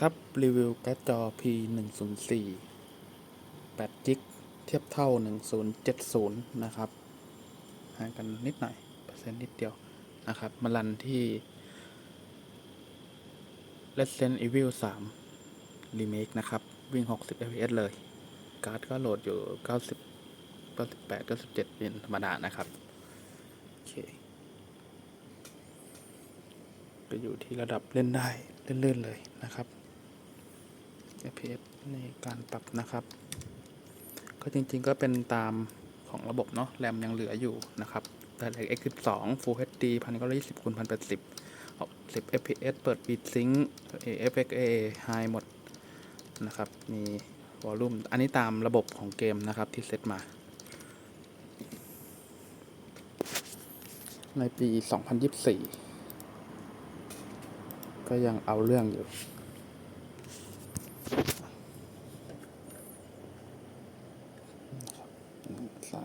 ครับ รีวิวการ์ดจอ P 1 0 4 8จิกเทียบเท่า 1070 นะครับ ห่างกันนิดหน่อย เปอร์เซ็นต์นิดเดียวนะครับ มารันที่ Resident Evil 3 Remake นะครับ วิ่ง 60 fps เลย การ์ดก็โหลดอยู่ 90 98 97เป็นธรรมดานะครับ โอเค ก็อยู่ที่ระดับเล่นได้ เลื่อนๆเลยนะครับ FPS ในการปรับนะครับ ก็จริงๆก็เป็นตามของระบบเนาะแรมยังเหลืออยู่นะครับ DirectX 12 Full HD 1920คูณ1080 10 FPS เปิด Beat Sync FXA High หมดนะครับ มีวอลลุ่ม อันนี้ตามระบบของเกมนะครับที่เซตมา ในปี 2024 ก็ยังเอาเรื่องอยู่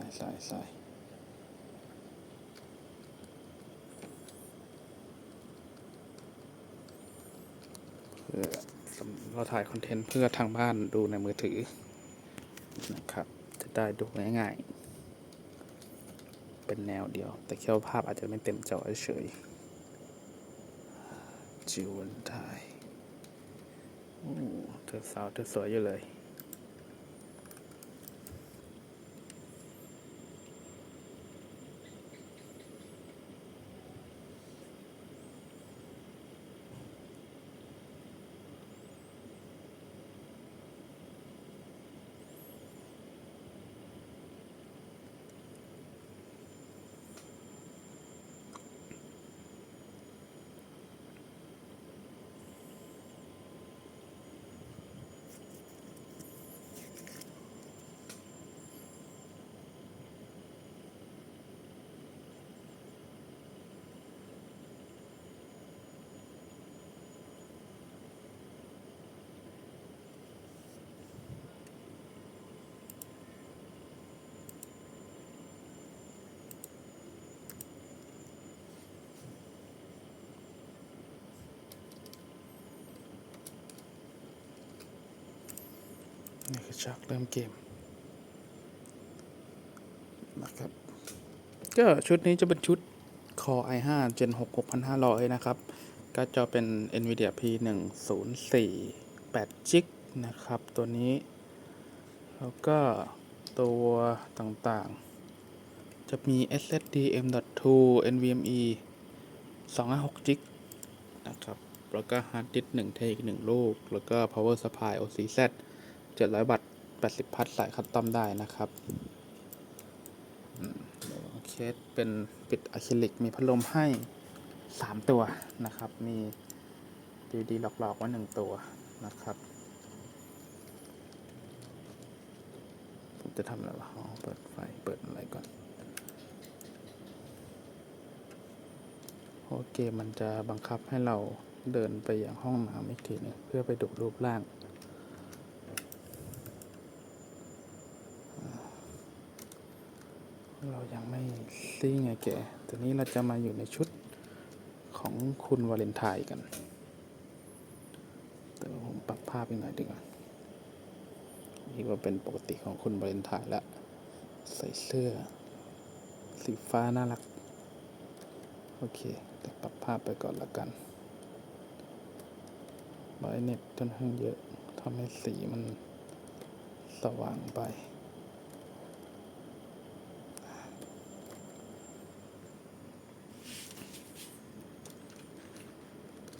สายสายสายเพื่อเราถ่ายคอนเทนต์เพื่อทางบ้านดูในมือถือ นะครับ จะได้ดูง่ายๆ เป็นแนวเดียว แต่แค่ว่าภาพอาจจะไม่เต็มจอเฉยจิวันไทยโอ้เธอสาวเธอสวยอยู่เลย นี่คือฉากเริ่มเกมนะครับ ก็ชุดนี้จะเป็นชุด Core i5 Gen 6 6500 นะครับ ก็จะเป็น NVIDIA P 1 0 4 8 g ิกนะครับ ตัวนี้ แล้วก็ตัวต่างๆ จะมี SSD M.2 NVMe 256 g ิกนะครับ แล้วก็ฮาร์ดดิสก์1เทอีก1ลูก แล้วก็ Power Supply OCZ 700วัตต์80 พัทสายคัสตอมได้นะครับเคสเป็นปิดอะคริลิก มีพัดลมให้ 3 ตัวนะครับ มีดีดีหลอกๆไว้หนึ่งตัวนะครับ ผมจะทำอะไรวะอ๋อเปิดไฟ เปิดอะไรก่อนเพราะเกมมันจะบังคับให้เราเดินไปอย่างห้องน้ำอีกทีหนึงเพื่อไปดูรูปร่าง เรายังไม่ซิ่งไงแกตอนนี้เราจะมาอยู่ในชุดของคุณวาเลนไทน์กันแต่ผมปรับภาพอีกหน่อยดีกว่านี่ก็เป็นปกติของคุณวาเลนไทน์ละ ใส่เสื้อ สีฟ้าน่ารัก โอเคแต่ปรับภาพไปก่อนละกันไบรท์เน็ตค่อนข้างเยอะทำให้สีมันสว่างไป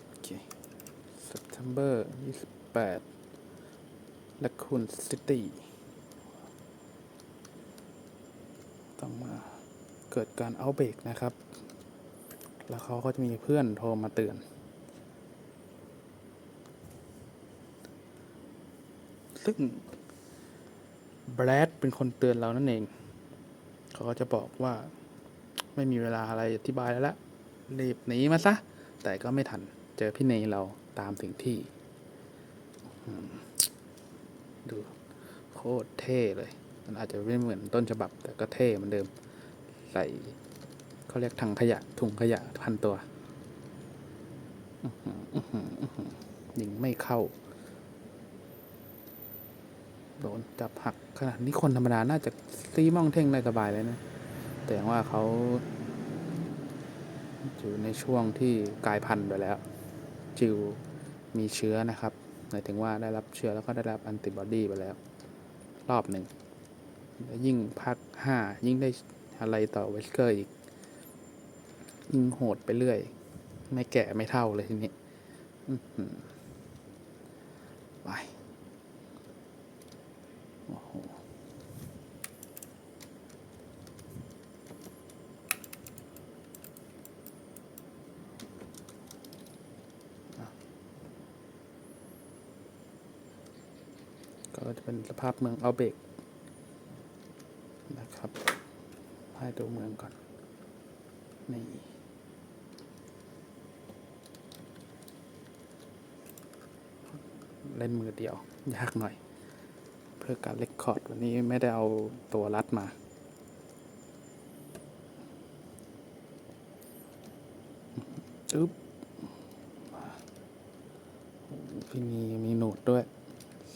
โอเค September 28และคุณซิตี้ต้องมาเกิดการเอาเบรกนะครับ แล้วเขาก็จะมีเพื่อนโทรมาเตือน ซึ่งแบรดเป็นคนเตือนเรานั่นเอง เขาก็จะบอกว่าไม่มีเวลาอะไรอธิบายแล้วละรีบหนีมาซะ แต่ก็ไม่ทัน เจอพี่เนยเราตามถึงที่ ดูโคตรเท่เลย มันอาจจะไม่เหมือนต้นฉบับ แต่ก็เท่เหมือนเดิม ใส่เขาเรียกถังขยะ ถุงขยะพันตัวยิงไม่เข้า โดนจับหักขนาดนี้คนธรรมดา น่าจะซีม่องเท่งได้สบายเลยนะ แต่ว่าเขาอยู่ในช่วงที่กลายพันธุ์ไปแล้ว จิวมีเชื้อนะครับหมายถึงว่าได้รับเชื้อแล้วก็ได้รับแอนติบอดีไปแล้ว รอบหนึ่งยิ่งพักห้ายิ่งได้อะไรต่อเวสเกอร์อีก ยิ่งโหดไปเรื่อย ไม่แก่ไม่เท่าเลยทีนี้ไป ก็จะเป็นสภาพเมืองเอาเบกนะครับให้ดูเมืองก่อน นี่เล่นมือเดียว ยากหน่อย เพื่อการเลคคอร์ดวันนี้ไม่ได้เอาตัวรัดมาอึ๊บพี่มีมีหนดด้วย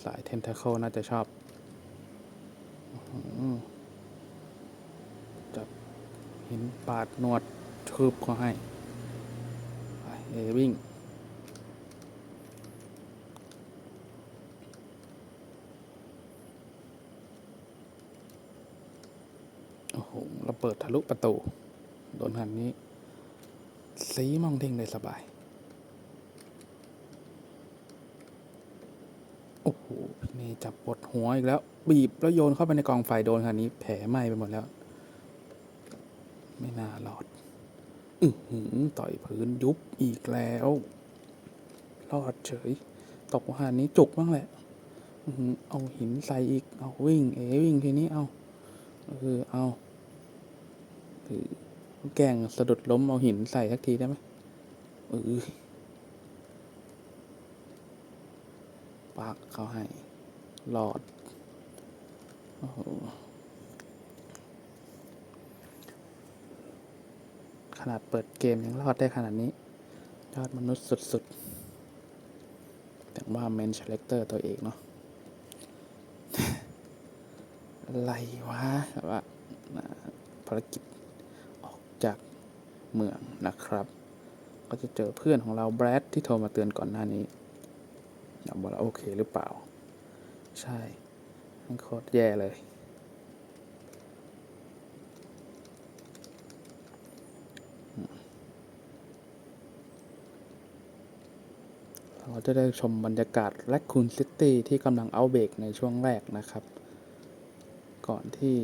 สายเทนทเคิลน่าจะชอบอจับหินปาดนวดทืบเขาให้ ไป เอวิ่งโอ้โหเราเปิดทะลุประตู โดนหันนี้ สีมองเท่งได้สบาย โอ้โหนี่ จับปวดหัวอีกแล้ว บีบแล้วโยนเข้าไปในกองไฟโดนคันนี้ แผลไหม้ไปหมดแล้ว ไม่น่ารอด อือหือต่อยพื้นยุบอีกแล้ว รอดเฉย ตกหันนี้จุกบ้างแหละ อือหือเอาหินใส่อีก เอาวิ่ง เอวิ่งทีนี้เอาเออเอาคือแกงสะดุดล้มเอาหินใส่สักทีได้ไหมเออปากเขาให้ หลอด โอ้โห ขนาดเปิดเกมยังรอดได้ขนาดนี้ ยอดมนุษย์สุดๆ แต่ว่าเมนเชเลกเตอร์ตัวเองเนาะ อะไรวะแบบว่าภารกิจออกจากเมืองนะครับ ก็จะเจอเพื่อนของเราแบรดที่โทรมาเตือนก่อนหน้านี้ยาบอกว่าโอเคหรือเปล่า ใช่มันโคตรแย่เลย เราจะได้ชมบรรยากาศแลคคูนซิตี้ที่กำลังเอาเบรกในช่วงแรกนะครับ ก่อนที่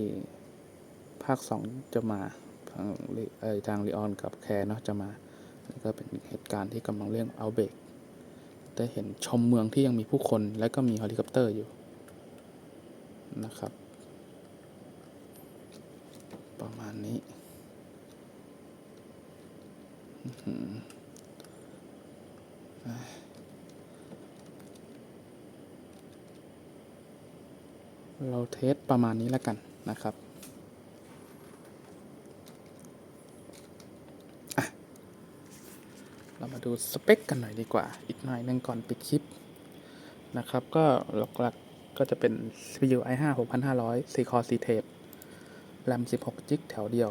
ภาคสองจะมาทางลิเอ่ยทางลีออนกับแคร์เนาะจะมา ก็เป็นเหตุการณ์ที่กำลังเรื่องเอาเบรก ได้เห็นชมเมืองที่ยังมีผู้คน และก็มีเฮลิคอปเตอร์อยู่นะครับ ประมาณนี้เราเทสประมาณนี้แล้วกันนะครับ เรา มาดูสเปคกันหน่อยดีกว่า อีกหน่อยนึงก่อนปิดคลิปนะครับ ก็หลักๆก็จะเป็น CPU i5 6500 4 core 4 tape RAM 16 g b แถวเดียว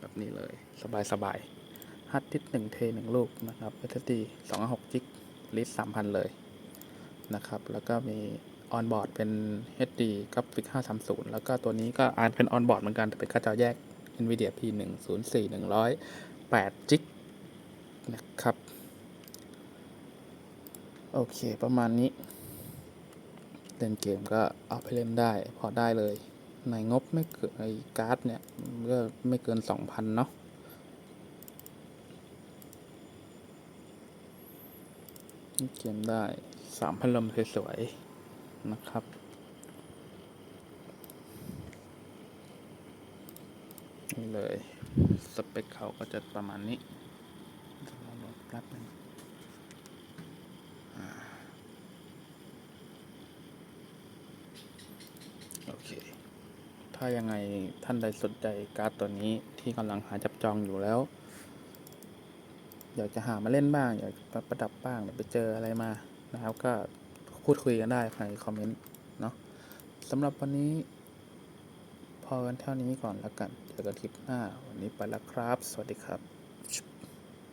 แบบนี้เลย สบายๆฮาร์ดดิสก์1เท1ลูกนะครับ SSD 256 g b ลิส3,000 เลยนะครับ แล้วก็มีออนบอร์ดเป็น HD Graphic 530 แล้วก็ตัวนี้ก็อ่าจเป็นออนบอร์ดเหมือนกันแต่เป็นกาจอแยก NVIDIA P104 108 g b นะครับ โอเคประมาณนี้เล่นเกมก็เอาไปเล่นได้ พอได้เลย ในงบไม่เกินไอ้การ์ดเนี่ยก็ไม่เกิน2,000เนาะเล่นเกมได้3พัดลมสวยๆนะครับนี่เลย สเปคเขาก็จะประมาณนี้ เราลดแป๊บหนึงอ่าโอเค ถ้า ยังไงท่านใดสนใจการ์ดตัวนี้ที่กำลังหาจับจองอยู่แล้ว อยากจะหามาเล่นบ้าง อยากจะประดับบ้างไปเจออะไรมานะครับ ก็พูดคุยกันได้ภายในคอมเมนต์เนาะสำหรับวันนี้ พอกันเท่านี้ก่อนแล้วกัน เจอกันคลิปหน้า วันนี้ไปแล้วครับ สวัสดีครับ